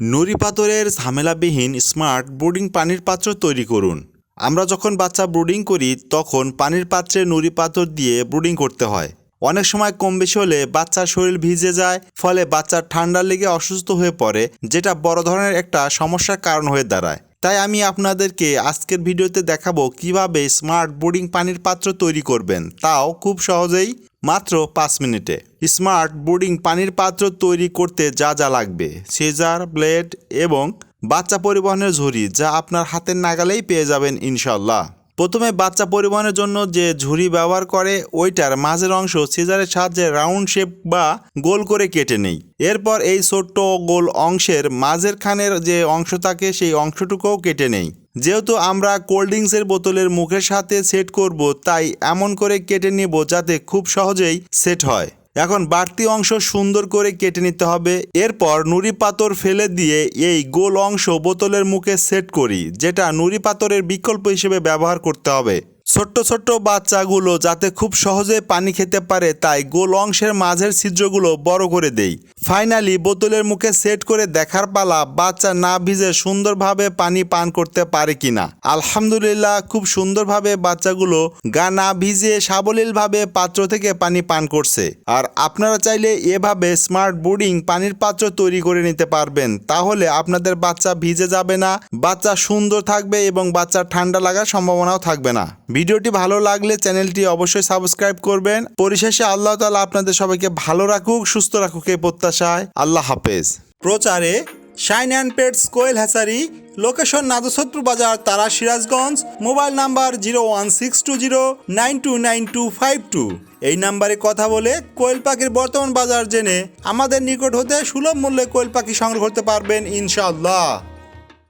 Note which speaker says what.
Speaker 1: নুড়ি পাথরের ঝামেলাবিহীন smart brooding পানির পাত্র তৈরি করুন। আমরা যখন বাচ্চা ব্রুডিং করি, তখন পানির পাত্রে নুড়ি পাথর দিয়ে ব্রুডিং করতে হয়। অনেক সময় কম বেশি হলে বাচ্চার শরীর ভিজে যায়, ফলে বাচ্চার ঠান্ডা লেগে অসুস্থ হয়ে পড়ে, যেটা বড় ধরনের একটা সমস্যার কারণ হয়ে দাঁড়ায়। তাই আমি আপনাদেরকে আজকের ভিডিওতে দেখাবো কীভাবে স্মার্ট বোর্ডিং পানির পাত্র তৈরি করবেন। তাও খুব সহজেই মাত্র পাঁচ মিনিটে। স্মার্ট বোর্ডিং পানির পাত্র তৈরি করতে যা যা লাগবে, সেজার, ব্লেড এবং বাচ্চা পরিবহনের ঝুড়ি যা আপনার হাতের নাগালেই পেয়ে যাবেন ইনশাল্লাহ প্রথমে বাচ্চা পরিবহনের জন্য যে ঝুড়ি ব্যবহার করে, ওইটার মাঝের অংশ সিজারের সাহায্যে রাউন্ড শেপ বা গোল করে কেটে নেই। এরপর এই ছোট্ট গোল অংশের মাঝের খানের যে অংশ থাকে, সেই অংশটুকুও কেটে নেই। যেহেতু আমরা কোল্ড ড্রিঙ্কসের বোতলের মুখের সাথে সেট করব, তাই এমন করে কেটে নেব যাতে খুব সহজেই সেট হয়। এখন বাড়তি অংশ সুন্দর করে কেটে নিতে হবে। এরপর নুড়ি পাথর ফেলে দিয়ে এই গোল অংশ বোতলের মুখে সেট করি, যেটা নুড়ি পাথরের বিকল্প হিসেবে ব্যবহার করতে হবে। ছোট্ট ছোট্ট বাচ্চাগুলো যাতে খুব সহজে পানি খেতে পারে, তাই গোল অংশের মাঝের ছিদ্রগুলো বড় করে দেই। ফাইনালি বোতলের মুখে সেট করে দেখার পালা বাচ্চা না ভিজে সুন্দরভাবে পানি পান করতে পারে কিনা। আলহামদুলিল্লাহ, খুব সুন্দরভাবে বাচ্চাগুলো গা না ভিজে সাবলীলভাবে পাত্র থেকে পানি পান করছে। আর আপনারা চাইলে এভাবে স্মার্ট বোর্ডিং পানির পাত্র তৈরি করে নিতে পারবেন। তাহলে আপনাদের বাচ্চা ভিজে যাবে না, বাচ্চা সুন্দর থাকবে এবং বাচ্চার ঠান্ডা লাগার সম্ভাবনাও থাকবে না। ভিডিওটি ভালো লাগলে চ্যানেলটি অবশ্যই সাবস্ক্রাইব করবেন। পরিশেষে আল্লাহ তালা আপনাদের সবাইকে ভালো রাখুক, সুস্থ রাখুক এই প্রত্যাশায় আল্লাহ হাফেজ। প্রচারে শাইন অ্যান্ড পেটস কোয়েল হ্যাসারি লোকেশন নাদুসত্রু বাজার তারা Sirajganj, mobile number zero one six two zero nine two nine two five two. এই নাম্বারে কথা বলে কোয়েল পাখির বর্তমান বাজার জেনে আমাদের নিকট হতে সুলভ মূল্যে কোয়েল পাখি সংগ্রহ করতে পারবেন ইনশাআল্লাহ।